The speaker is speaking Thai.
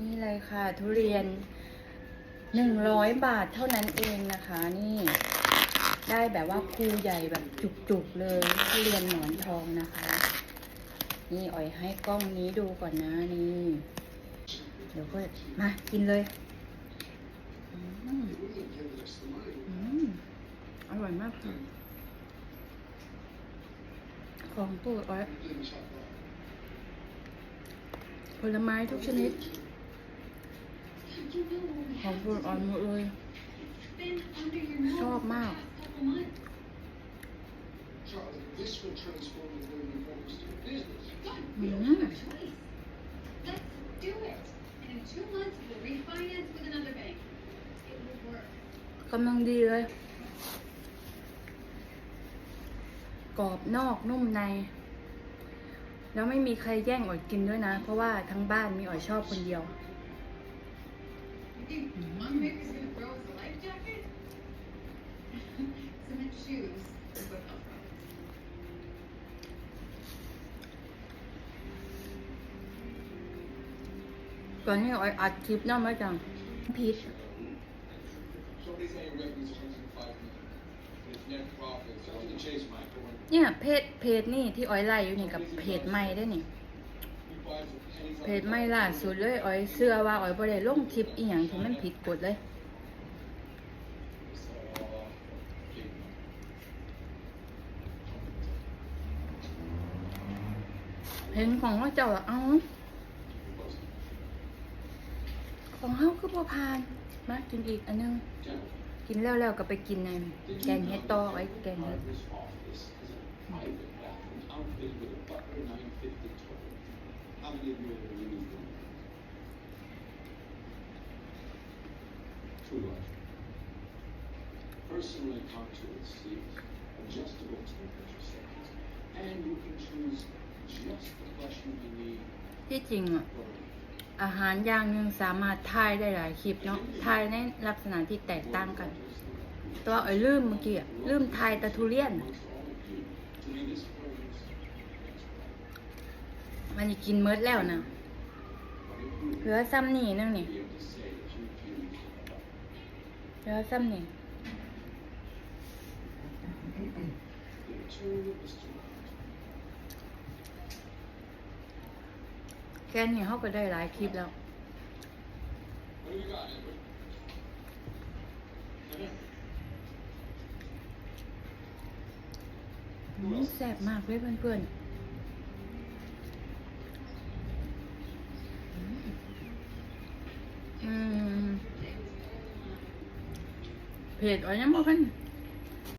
นี่เลยค่ะ ทุเรียนหนึ่งร้อยบาทเท่านั้นเองนะคะ นี่ ได้แบบว่าคูใหญ่แบบจุกๆเลย ทุเรียนหมอนทองนะคะ นี่อ่อยให้กล้องนี้ดูก่อนนะนี่ เดี๋ยวก็มากินเลยอร่อยมากค่ะของปรดอ้อยผลไม้ทุกชนิด หอมโปดอ่อนหมดเลย ชอบมาก อืม กำลังดีเลย กรอบนอกนุ่มใน แล้วไม่มีใครแย่งอ่อยกินด้วยนะ เพราะว่าทั้งบ้านมีอ่อยชอบคนเดียว think one baby's gonna grow as a life jacket? Cement shoes is what they'll grow. ตอนนี้อ๋อยอัดคลิปเน่ามาจังพีช Somebody saying revenues are hundred and five million. It's net profit, so I'm gonna chase Mike. I want เนี่ยเพจเพจนี่ที่อ๋อยไล่อยู่นี่กับเพจใหม่ได้นี่ you buy for pennies. เพจใหม่ล่าสุดเลยอ๋อยเชื่อว่าอ๋อยบ่ได้ลงคลิปอีหยังที่มันผิดกฎเลยเห็นของเขาเจ้าอเอ้าของเฮาคือบ่ผ่านมากินอีกอันนึงกินแล้วแล้วก็ไปกินในแกงเฮ็ดต่อไว้แกงเฮ็ด True Life. Personally contoured sleeves, adjustable temperature settings, and you can choose just the brushing you need. ที่จริงอะอาหารอย่างหนึ่งสามารถถ่ายได้หลายคลิปเนาะถ่ายในลักษณะที่แตกต่างกัน ตัวเอ้ยลืมเมื่อกี้อะลืมถ่ายตะทุเรียนมันจะกินเมิดแล้วนะเหลือซ้ำนี่นึงนี่ เหลือซ้ำนี่แค่นี้เขาก็ได้หลายคลิปแล้ว แซ่บมากเลยเพื่อนๆอืม เพจอ๋อยยังบ่คัน